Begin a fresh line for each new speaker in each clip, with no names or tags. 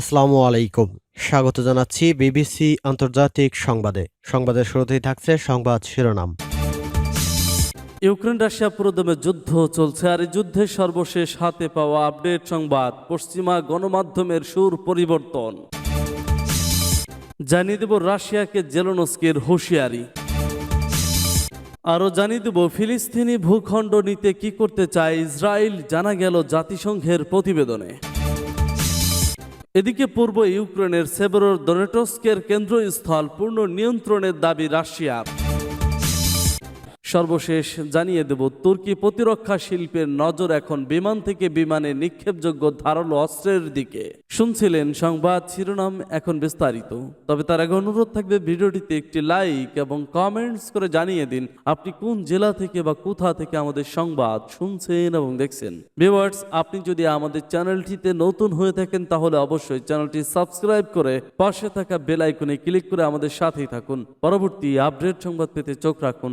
আসসালামু আলাইকুম। স্বাগত জানাচ্ছি বিবিসি আন্তর্জাতিক সংবাদে। সংবাদের শুরুতেই থাকছে সংবাদ শিরোনাম।
ইউক্রেন রাশিয়া পুরোদমে যুদ্ধ চলছে আর এই যুদ্ধের সর্বশেষ হাতে পাওয়া আপডেট সংবাদ, পশ্চিমা গণমাধ্যমের সুর পরিবর্তন। জানিয়ে দেব রাশিয়াকে জেলোনস্কির হুঁশিয়ারি। আরও জানিয়ে দেব ফিলিস্তিনি ভূখণ্ড নিতে কি করতে চায় ইসরায়েল, জানা গেল জাতিসংঘের প্রতিবেদনে। এদিকে পূর্ব ইউক্রেনের সেবরোর দনেটস্কের কেন্দ্রস্থল পূর্ণ নিয়ন্ত্রণের দাবি রাশিয়ার। সর্বশেষ জানিয়ে দেব, তুর্কি প্রতিরক্ষা শিল্পের নজর এখন বিমান থেকে বিমানে নিক্ষেপযোগ্য ধারালো অস্ত্রের দিকে। শুনছিলেন সংবাদ শিরোনাম এখন বিস্তারিত। তবে তার আগে অনুরোধ থাকবে ভিডিওটিতে একটি লাইক এবং কমেন্টস করে জানিয়ে দিন, আপনি কোন জেলা থেকে বা কোথা থেকে আমাদের সংবাদ শুনছেন এবং দেখছেন। ভিউয়ার্স, আপনি যদি আমাদের চ্যানেলটিতে নতুন হয়ে থাকেন, তাহলে অবশ্যই চ্যানেলটি সাবস্ক্রাইব করে পাশে থাকা বেল আইকনে ক্লিক করে আমাদের সাথেই থাকুন। পরবর্তী আপডেট সংবাদ পেতে চোখ রাখুন।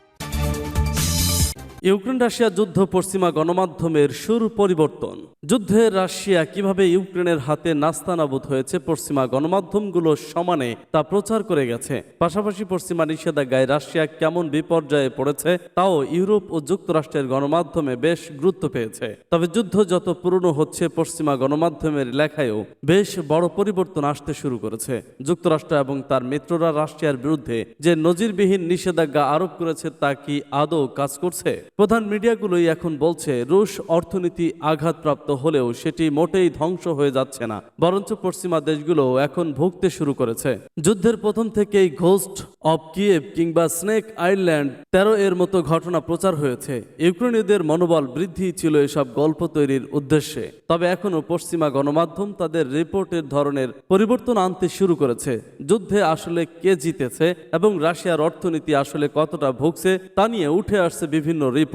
ইউক্রেন রাশিয়া যুদ্ধ পশ্চিমা গণমাধ্যমের সুর পরিবর্তন। যুদ্ধে রাশিয়া কীভাবে ইউক্রেনের হাতে নাস্তানাবুদ হয়েছে পশ্চিমা গণমাধ্যমগুলো সমানে তা প্রচার করে গেছে। পাশাপাশি পশ্চিমা নিষেধাজ্ঞায় রাশিয়া কেমন বিপর্যয়ে পড়েছে তাও ইউরোপ ও যুক্তরাষ্ট্রের গণমাধ্যমে বেশ গুরুত্ব পেয়েছে। তবে যুদ্ধ যত পুরনো হচ্ছে পশ্চিমা গণমাধ্যমের লেখায়ও বেশ বড় পরিবর্তন আসতে শুরু করেছে। যুক্তরাষ্ট্র এবং তার মিত্ররা রাশিয়ার বিরুদ্ধে যে নজিরবিহীন নিষেধাজ্ঞা আরোপ করেছে তা কি আদৌ কাজ করছে? প্রধান মিডিয়াগুলোই এখন বলছে, রুশ অর্থনীতি আঘাতপ্রাপ্ত হলেও সেটি মোটেই ধ্বংস হয়ে যাচ্ছে না। বরঞ্চ পশ্চিমা দেশগুলো এখন ভুগতে শুরু করেছে। যুদ্ধের প্রথম থেকেই ঘোস্ট অব কিয়েভ কিংবা স্নেক আইল্যান্ড তেরো এর মতো ঘটনা প্রচার হয়েছে। ইউক্রেনীয়দের মনোবল বৃদ্ধি ছিল এসব গল্প তৈরির উদ্দেশ্যে। তবে এখনও পশ্চিমা গণমাধ্যম তাদের রিপোর্টের ধরনের পরিবর্তন আনতে শুরু করেছে। যুদ্ধে আসলে কে জিতেছে এবং রাশিয়ার অর্থনীতি আসলে কতটা ভুগছে তা নিয়ে উঠে আসছে বিভিন্ন রিপোর্টে।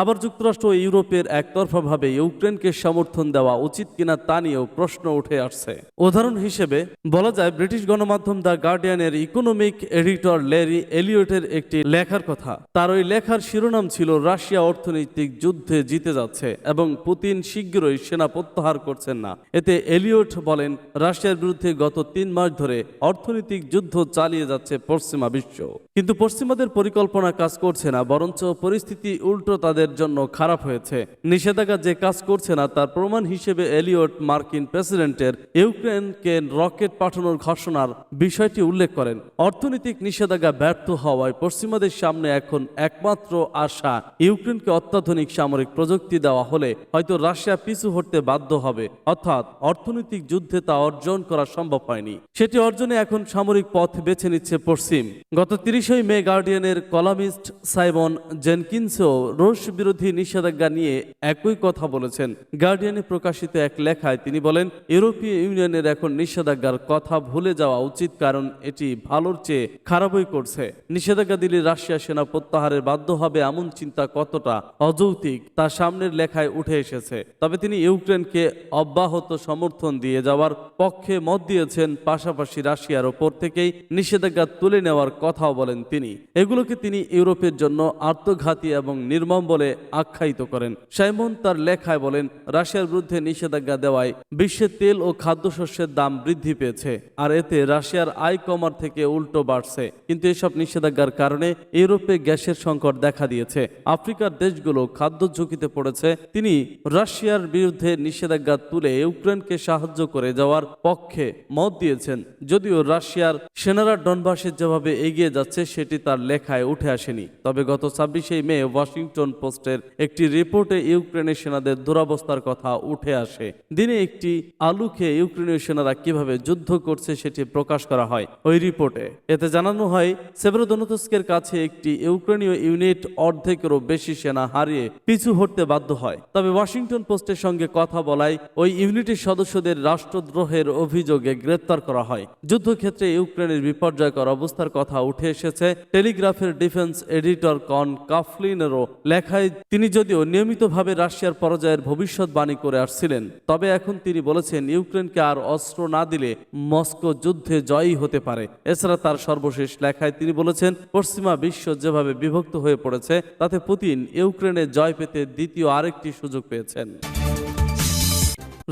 আবার যুক্তরাষ্ট্র ও ইউরোপের একতরফাভাবে ইউক্রেনকে সমর্থন দেওয়া উচিত কিনা তা নিয়েও প্রশ্ন উঠে আসছে। উদাহরণ হিসেবে বলা যায়, ব্রিটিশ গণমাধ্যম দ্য গার্ডিয়ানের ইকোনমিক এডিটর লেরি এলিয়টের একটি লেখার কথা। তার ওই লেখার শিরোনাম ছিল, রাশিয়া অর্থনৈতিক যুদ্ধে জিতে যাচ্ছে এবং পুতিন শীঘ্রই সেনা প্রত্যাহার করছেন না। এতে এলিয়ট বলেন, রাশিয়ার বিরুদ্ধে গত তিন মাস ধরে অর্থনৈতিক যুদ্ধ চালিয়ে যাচ্ছে পশ্চিমা বিশ্ব। কিন্তু পশ্চিমাদের পরিকল্পনা কাজ করছে না, বরঞ্চ পরিস্থিতি উল্টো তাদের জন্য খারাপ হয়েছে। নিষেধাজ্ঞা যে কাজ করছে না, তার প্রমাণ হিসেবে এলিয়ট মার্কিন প্রেসিডেন্টের ইউক্রেনকে রকেট পাঠানোর ঘোষণার বিষয়টি উল্লেখ করেন। অর্থনৈতিক নিষেধাজ্ঞা ব্যর্থ হওয়ায় পশ্চিমাদের সামনে এখন একমাত্র আশা, ইউক্রেনকে অত্যাধুনিক সামরিক প্রযুক্তি দেওয়া হলে হয়তো রাশিয়া পিছু হটতে বাধ্য হবে। অর্থাৎ অর্থনৈতিক যুদ্ধে তা অর্জন করা সম্ভব হয়নি। সেটি অর্জনে এখন সামরিক পথ বেছে নিচ্ছে পশ্চিম। গত তিরিশই মে গার্ডিয়ানের কলামিস্ট সাইমন জেনকিন্সও রুশ বিরোধী নিষেধাজ্ঞা নিয়ে একই কথা বলেছেন। গার্ডিয়ানে প্রকাশিত এক লেখায় তিনি বলেন, ইউরোপীয় ইউনিয়নের এখন নিষেধাজ্ঞার কথা ভুলে যাওয়া উচিত কারণ এটি ভালোর চেয়ে খারাপই করছে। নিষেধাজ্ঞা দিলে রাশিয়া সেনা প্রত্যাহারের বাধ্য হবে এমন চিন্তা কতটা অযৌক্তিক তা সামনের লেখায় উঠে এসেছে। তবে তিনি ইউক্রেনকে অব্যাহত সমর্থন দিয়ে যাওয়ার পক্ষে মত দিয়েছেন, পাশাপাশি রাশিয়ার ওপর থেকেই নিষেধাজ্ঞা তুলে নেওয়ার কথাও বলেন তিনি। এগুলোকে তিনি ইউরোপের জন্য আত্মঘাতী এবং নির্মম বলে আখ্যায়িত করেন। সাইমন তার লেখায় বলেন, রাশিয়ার বিরুদ্ধে নিষেধাজ্ঞা দেওয়ায় বিশ্বে তেল ও খাদ্যশস্যের দাম বৃদ্ধি পেয়েছে, আর এতে রাশিয়ার আয় কমার থেকে উল্টো বাড়ছে। কিন্তু এসব নিষেধাজ্ঞার কারণে ইউরোপে গ্যাসের সংকট দেখা দিয়েছে। আফ্রিকার দেশগুলো খাদ্য ঝুঁকিতে পড়েছে। তিনি রাশিয়ার বিরুদ্ধে নিষেধাজ্ঞা তুলে ইউক্রেনকে সাহায্য করে যাওয়ার পক্ষে মত দিয়েছেন। যদিও রাশিয়ার সেনারা ডনবাসের যেভাবে এগিয়ে যাচ্ছে, সেটি তার লেখায় উঠে আসেনি। তবে গত ছাব্বিশে মে ওয়াশিংটন পোস্টের একটি রিপোর্টে ইউক্রেনের সেনাদের দুরবস্থার কথা উঠে আসে। দিনে একটি আলু খেয়ে ইউক্রেনীয় সেনারা কীভাবে যুদ্ধ করছে সেটি প্রকাশ করা হয় ওই রিপোর্টে। এতে জানানো হয়, সেভরোদনতস্কের কাছে একটি ইউক্রেনীয় ইউনিট অর্ধেকেরও বেশি সেনা হারিয়ে পিছু হটতে বাধ্য হয়। তবে ওয়াশিংটন পোস্টের সঙ্গে কথা বলায়, ওই ইউনিটের সদস্যদের রাষ্ট্রদ্রোহের অভিযোগে গ্রেপ্তার করা হয়। যুদ্ধক্ষেত্রে ইউক্রেনের বিপর্যয়কর অবস্থার কথা উঠে এসেছে। টেলিগ্রাফের ডিফেন্স এডিটর কন কাফলিনেরও লেখায় তিনি যদিও নিয়মিতভাবে রাশিয়ার পরাজয়ের ভবিষ্যৎবাণী করে আসছিলেন, তবে এখন তিনি বলেছেন ইউক্রেনকে আর অস্ত্র না দিলে মস্কো যুদ্ধে জয়ী হতে পারে। এছাড়া তার সর্বশেষ লেখায় তিনি বলেছেন, পশ্চিমা বিশ্ব যেভাবে বিভক্ত হয়ে পড়েছে, তাতে পুতিন ইউক্রেনে জয় পেতে দ্বিতীয় আরেকটি সুযোগ পেয়েছেন।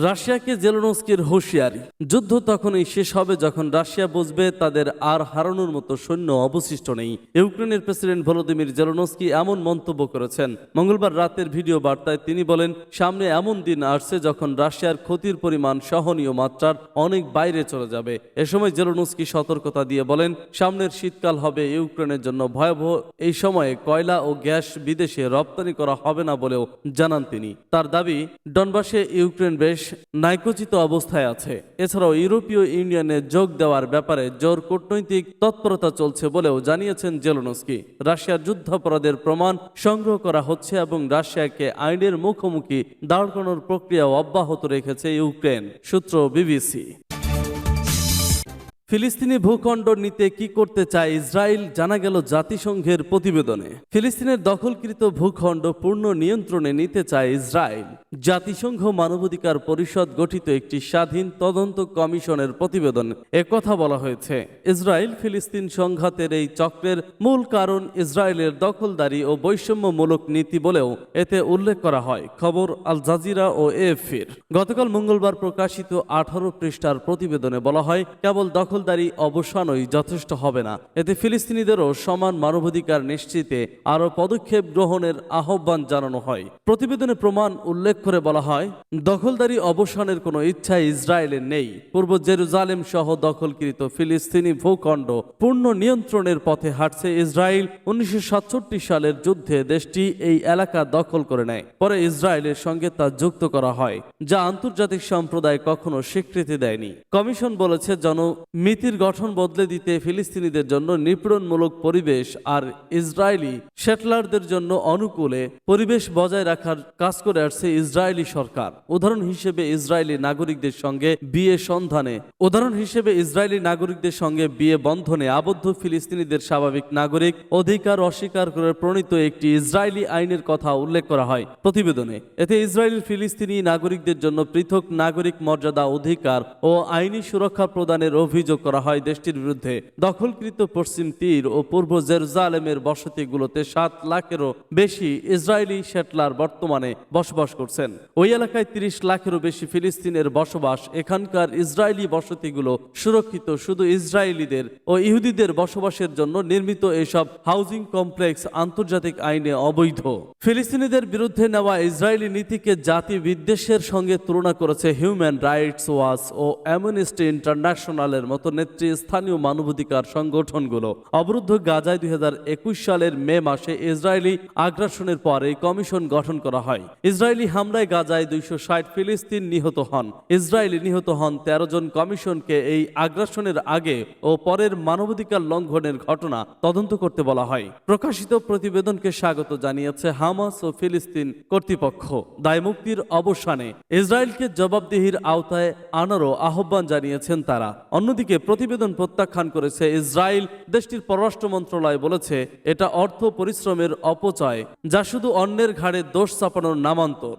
রাশিয়াকে জেলোনস্কির হুঁশিয়ারি। যুদ্ধ তখনই শেষ হবে যখন রাশিয়া বুঝবে তাদের আর হারানোর মতো সৈন্য অবশিষ্ট নেই। ইউক্রেনের প্রেসিডেন্ট ভলোদিমির জেলোনস্কি এমন মন্তব্য করেছেন। মঙ্গলবার রাতের ভিডিও বার্তায় তিনি বলেন, সামনে এমন দিন আসছে যখন রাশিয়ার ক্ষতির পরিমাণ সহনীয় মাত্রার অনেক বাইরে চলে যাবে। এ সময় জেলোনস্কি সতর্কতা দিয়ে বলেন, সামনের শীতকাল হবে ইউক্রেনের জন্য ভয়াবহ। এই সময়ে কয়লা ও গ্যাস বিদেশে রপ্তানি করা হবে না বলেও জানান তিনি। তার দাবি, ডনবাসে ইউক্রেন বেশ নাইকোচিত অবস্থায় আছে। এছাড়াও ইউরোপীয় ইউনিয়নে যোগ দেওয়ার ব্যাপারে জোর কূটনৈতিক তৎপরতা চলছে বলেও জানিয়েছেন জেলোনস্কি। রাশিয়ার যুদ্ধাপরাধের প্রমাণ সংগ্রহ করা হচ্ছে এবং রাশিয়াকে আইনের মুখোমুখি দাঁড় করানোর প্রক্রিয়া অব্যাহত রেখেছে ইউক্রেন, সূত্র বিবিসি। ফিলিস্তিনি ভূখণ্ড নিতে কি করতে চায় ইসরায়েল জানা গেল জাতিসংঘের প্রতিবেদনে। ফিলিস্তিনের দখলকৃত ভূখণ্ড পূর্ণ নিয়ন্ত্রণে নিতে চায় ইসরায়েল। জাতিসংঘ মানবাধিকার পরিষদ গঠিত একটি স্বাধীন তদন্ত কমিশনের প্রতিবেদন কথা বলা হয়েছে। ইসরায়েল ফিলিস্তিন সংঘাতের এই চক্রের মূল কারণ ইসরায়েলের দখলদারি ও বৈষম্যমূলক নীতি বলেও এতে উল্লেখ করা হয়, খবর আল জাজিরা ও এএফির গতকাল মঙ্গলবার প্রকাশিত আঠারো পৃষ্ঠার প্রতিবেদনে বলা হয়, কেবল দখলদারি অবসানই যথেষ্ট হবে না। এতে ফিলিস্তিনিদেরও সমান মানবাধিকার নিশ্চিতে আরও পদক্ষেপ গ্রহণের আহ্বান জানানো হয়। প্রতিবেদনে প্রমাণ উল্লেখ করে বলা হয়, দখলদারি অবসানের কোনো ইচ্ছা ইসরায়েলের নেই। পূর্ব জেরুজালেম সহ দখলকৃত ফিলিস্তিনি ভূখণ্ড পূর্ণ নিয়ন্ত্রণের পথে হাঁটছে ইসরায়েল। উনিশশো সাতষট্টি সালের যুদ্ধে দেশটি এই এলাকা দখল করে নেয়। পরে ইসরায়েলের সঙ্গে তা যুক্ত করা হয়, যা আন্তর্জাতিক সম্প্রদায় কখনো স্বীকৃতি দেয়নি। কমিশন বলেছে জনমিতির গঠন বদলে দিতে ফিলিস্তিনিদের জন্য নিপীড়নমূলক পরিবেশ আর ইসরায়েলি সেটলারদের জন্য অনুকূলে পরিবেশ বজায় রাখার কাজ করে আসছে ইসরায়েলি সরকার। উদাহরণ হিসেবে ইসরায়েলি নাগরিকদের সঙ্গে বিয়ে সন্ধানে। উদাহরণ হিসেবে ইসরায়েলি নাগরিকদের সঙ্গে বিয়ে বন্ধনে আবদ্ধ ফিলিস্তিনিদের স্বাভাবিক নাগরিক অধিকার অস্বীকার করে প্রণীত একটি ইসরায়েলি আইনের কথা উল্লেখ করা হয় প্রতিবেদনে। এতে ইসরায়েলি ফিলিস্তিনি নাগরিকদের জন্য পৃথক নাগরিক মর্যাদা অধিকার ও আইনি সুরক্ষা প্রদানের অভিযোগ করা হয় দেশটির বিরুদ্ধে। দখলকৃত পশ্চিম তীর ও পূর্ব জেরুজালেমের বসতিগুলোতে সাত লাখেরও বেশি ইসরায়েলি সেটলার বর্তমানে বসবাস করছেন। ওই এলাকায় তিরিশ লাখেরও বেশি ফিলিস্তিনের বসবাস। এখানকার ইসরায়েলি বসতিগুলো সুরক্ষিত শুধু ইসরায়েলিদের ও ইহুদিদের বসবাসের জন্য নির্মিত এসব হাউজিং কমপ্লেক্স আন্তর্জাতিক আইনে অবৈধ। ফিলিস্তিনিদের বিরুদ্ধে নেওয়া ইসরায়েলি নীতিকে জাতি বিদ্বেষের সঙ্গে তুলনা করেছে হিউম্যান রাইটস ওয়াচ ও অ্যামনেস্টি ইন্টারন্যাশনালের মতো নেতৃস্থানীয় মানবাধিকার সংগঠনগুলো। অবরুদ্ধ গাজায় দুই সালের মে মাসে ইসরায়েলি আগ্রাসনের পর এই কমিশন গঠন করা হয়। ইসরায়েলি হামলায় গাজায় দুইশো ষাট ফিলিস্তিন নিহত হন। ইসরায়েলি নিহত হন তেরো জন কমিশনকে এই আগ্রাসনের আগে ও পরের মানবাধিকার লঙ্ঘনের ঘটনা তদন্ত করতে বলা হয়। প্রকাশিত প্রতিবেদনকে স্বাগত জানিয়েছে হামাস ও ফিলিস্তিন কর্তৃপক্ষ। দায়মুক্তির অবসানে ইসরায়েলকে জবাবদিহির আওতায় আনারও আহ্বান জানিয়েছেন তারা। অন্যদিকে প্রতিবেদন প্রত্যাখ্যান করেছে ইসরায়েল। দেশটির পররাষ্ট্র মন্ত্রণালয় বলেছে, এটা অর্থ পরিশ্রমের অপচয়, যা শুধু অন্যের ঘাড়ে দোষ চাপানোর নামান্তর।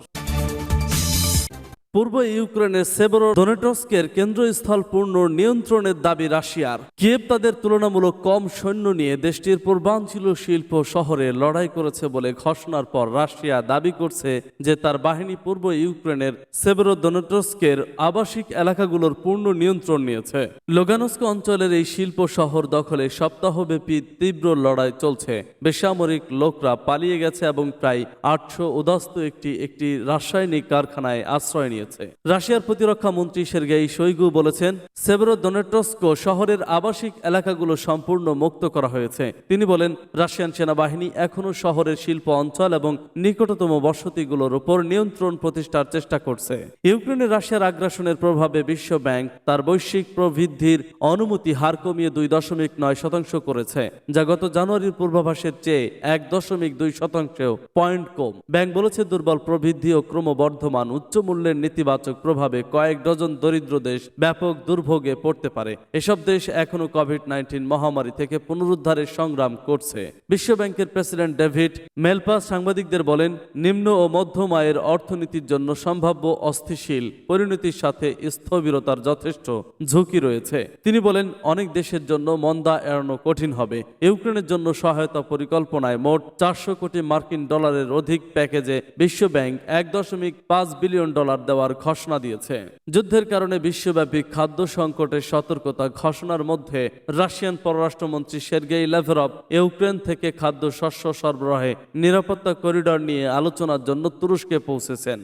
পূর্ব ইউক্রেনের সেবরো দোনেটস্কের কেন্দ্রস্থল পূর্ণ নিয়ন্ত্রণের দাবি রাশিয়ার। কিয়েভ তাদের তুলনামূলক কম সৈন্য নিয়ে দেশটির পূর্বাঞ্চল শিল্প শহরে লড়াই করেছে বলে ঘোষণার পর রাশিয়া দাবি করছে যে তার বাহিনী পূর্ব ইউক্রেনের সেবরো দোনেটস্কের আবাসিক এলাকাগুলোর পূর্ণ নিয়ন্ত্রণ নিয়েছে। লোগানস্ক অঞ্চলের এই শিল্প শহর দখলে সপ্তাহব্যাপী তীব্র লড়াই চলছে। বেসামরিক লোকরা পালিয়ে গেছে এবং প্রায় আটশো উদাস্ত একটি একটি রাসায়নিক কারখানায় আশ্রয় নিয়েছে রাশিয়ার প্রতিরক্ষা মন্ত্রী সের্গেই শৈগু বলেছেন, সেভেরোদনেটস্ক শহরের আবাসিক এলাকাগুলো সম্পূর্ণ মুক্ত করা হয়েছে। তিনি বলেন, রাশিয়ান সেনাবাহিনী এখনও শহরের শিল্প অঞ্চল এবং নিকটতম বসতিগুলোর উপর নিয়ন্ত্রণ প্রতিষ্ঠার চেষ্টা করছে। ইউক্রেনের রাশিয়ার আগ্রাসনের প্রভাবে বিশ্ব ব্যাংক তার বৈশ্বিক প্রবৃদ্ধির অনুমতি হার কমিয়ে দুই দশমিক নয় শতাংশ করেছে, যা গত জানুয়ারির পূর্বাভাসের চেয়ে এক দশমিক দুই শতাংশ পয়েন্ট কম। ব্যাংক বলেছে, দুর্বল প্রবৃদ্ধি ও ক্রমবর্ধমান উচ্চ মূল্যের নেতিবাচক প্রভাবে কয়েক ডজন দরিদ্র দেশ ব্যাপক দুর্ভোগে পড়তে পারে। এসব দেশ এখনও কোভিড নাইন্টিন মহামারী থেকে পুনরুদ্ধারের সংগ্রাম করছে। বিশ্বব্যাংকের প্রেসিডেন্ট ডেভিড মেলপাস সাংবাদিকদের বলেন, নিম্ন ও মধ্যম আয়ের অর্থনীতির জন্য সম্ভাব্য অস্থিশীল পরিণতির সাথে স্থবিরতার যথেষ্ট ঝুঁকি রয়েছে। তিনি বলেন, অনেক দেশের জন্য মন্দা এড়ানো কঠিন হবে। ইউক্রেনের জন্য সহায়তা পরিকল্পনায় মোট চারশো কোটি মার্কিন ডলারের অধিক প্যাকেজে বিশ্বব্যাংক এক দশমিক পাঁচ বিলিয়ন ডলার দেওয়ার ঘোষণা দিয়েছে। যুদ্ধের কারণে বিশ্বব্যাপী খাদ্য সংকটের সতর্কতা ঘোষণার মধ্যে রাশিয়ান পররাষ্ট্রমন্ত্রী সের্গেই লেভরভ ইউক্রেন থেকে খাদ্য শস্য সরবরাহে নিরাপত্তা করিডর নিয়ে আলোচনার জন্য তুরস্কে পৌঁছেছেন।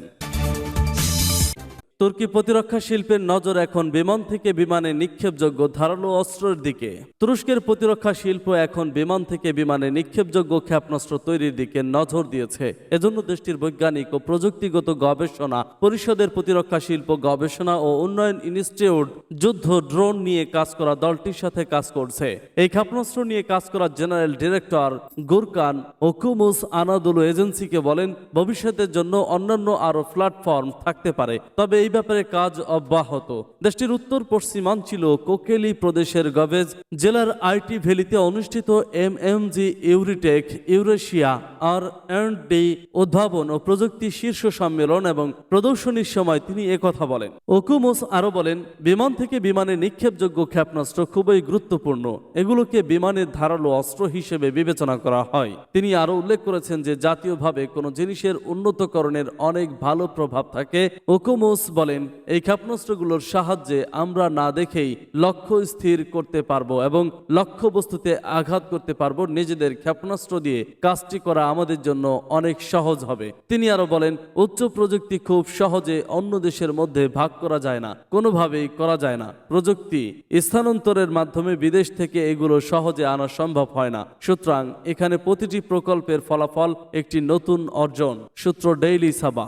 তুর্কি প্রতিরক্ষা শিল্পের নজর এখন বিমান থেকে বিমানে নিক্ষেপযোগ্য ধারালো অস্ত্রের দিকে। তুরস্কের প্রতিরক্ষা শিল্প এখন বিমান থেকে বিমানে নিক্ষেপযোগ্য ক্ষেপণাস্ত্র তৈরির দিকে নজর দিয়েছে। এজন্য দেশটির বৈজ্ঞানিক ও প্রযুক্তিগত গবেষণা পরিষদের প্রতিরক্ষা শিল্প গবেষণা ও উন্নয়ন ইনস্টিটিউট যুদ্ধ ড্রোন নিয়ে কাজ করা দলটির সাথে কাজ করছে। এই ক্ষেপণাস্ত্র নিয়ে কাজ করা general director Gurkan Okumus Anadolu এজেন্সিকে বলেন, ভবিষ্যতের জন্য অন্যান্য আরও প্ল্যাটফর্ম থাকতে পারে। তবে এই ব্যাপারে কাজ অব্যাহত। দেশটির উত্তর পশ্চিমাঞ্চল কোকেলি প্রদেশের গভেজ জেলার আইটি ভ্যালিতে অনুষ্ঠিত এম এম জি ইউরিটেক, ইউরেশিয়া, আর এন্ড ডি উদ্ভাবন ও প্রযুক্তি শীর্ষ সম্মেলন এবং প্রদর্শনীর সময় তিনি একথা বলেন। ওকুমোস আরও বলেন, বিমান থেকে বিমানে নিক্ষেপযোগ্য ক্ষেপণাস্ত্র খুবই গুরুত্বপূর্ণ। এগুলোকে বিমানের ধারালো অস্ত্র হিসেবে বিবেচনা করা হয়। তিনি আরও উল্লেখ করেছেন যে জাতীয়ভাবে কোনো জিনিসের উন্নতকরণের অনেক ভালো প্রভাব থাকে ওকুমোস বলেন, এই ক্ষেপণাস্ত্রগুলোর সাহায্যে আমরা না দেখেই লক্ষ্য স্থির করতে পারব এবং লক্ষ্য বস্তুতে আঘাত করতে পারব। নিজেদের ক্ষেপণাস্ত্র দিয়ে কাজটি করা আমাদের জন্য অনেক সহজ হবে। তিনি আরও বলেন, উচ্চ প্রযুক্তি খুব সহজে অন্য দেশের মধ্যে ভাগ করা যায় না, কোনোভাবেই করা যায় না। প্রযুক্তি স্থানান্তরের মাধ্যমে বিদেশ থেকে এগুলো সহজে আনা সম্ভব হয় না। সুতরাং এখানে প্রতিটি প্রকল্পের ফলাফল একটি নতুন অর্জন। সূত্র ডেইলি সাবা।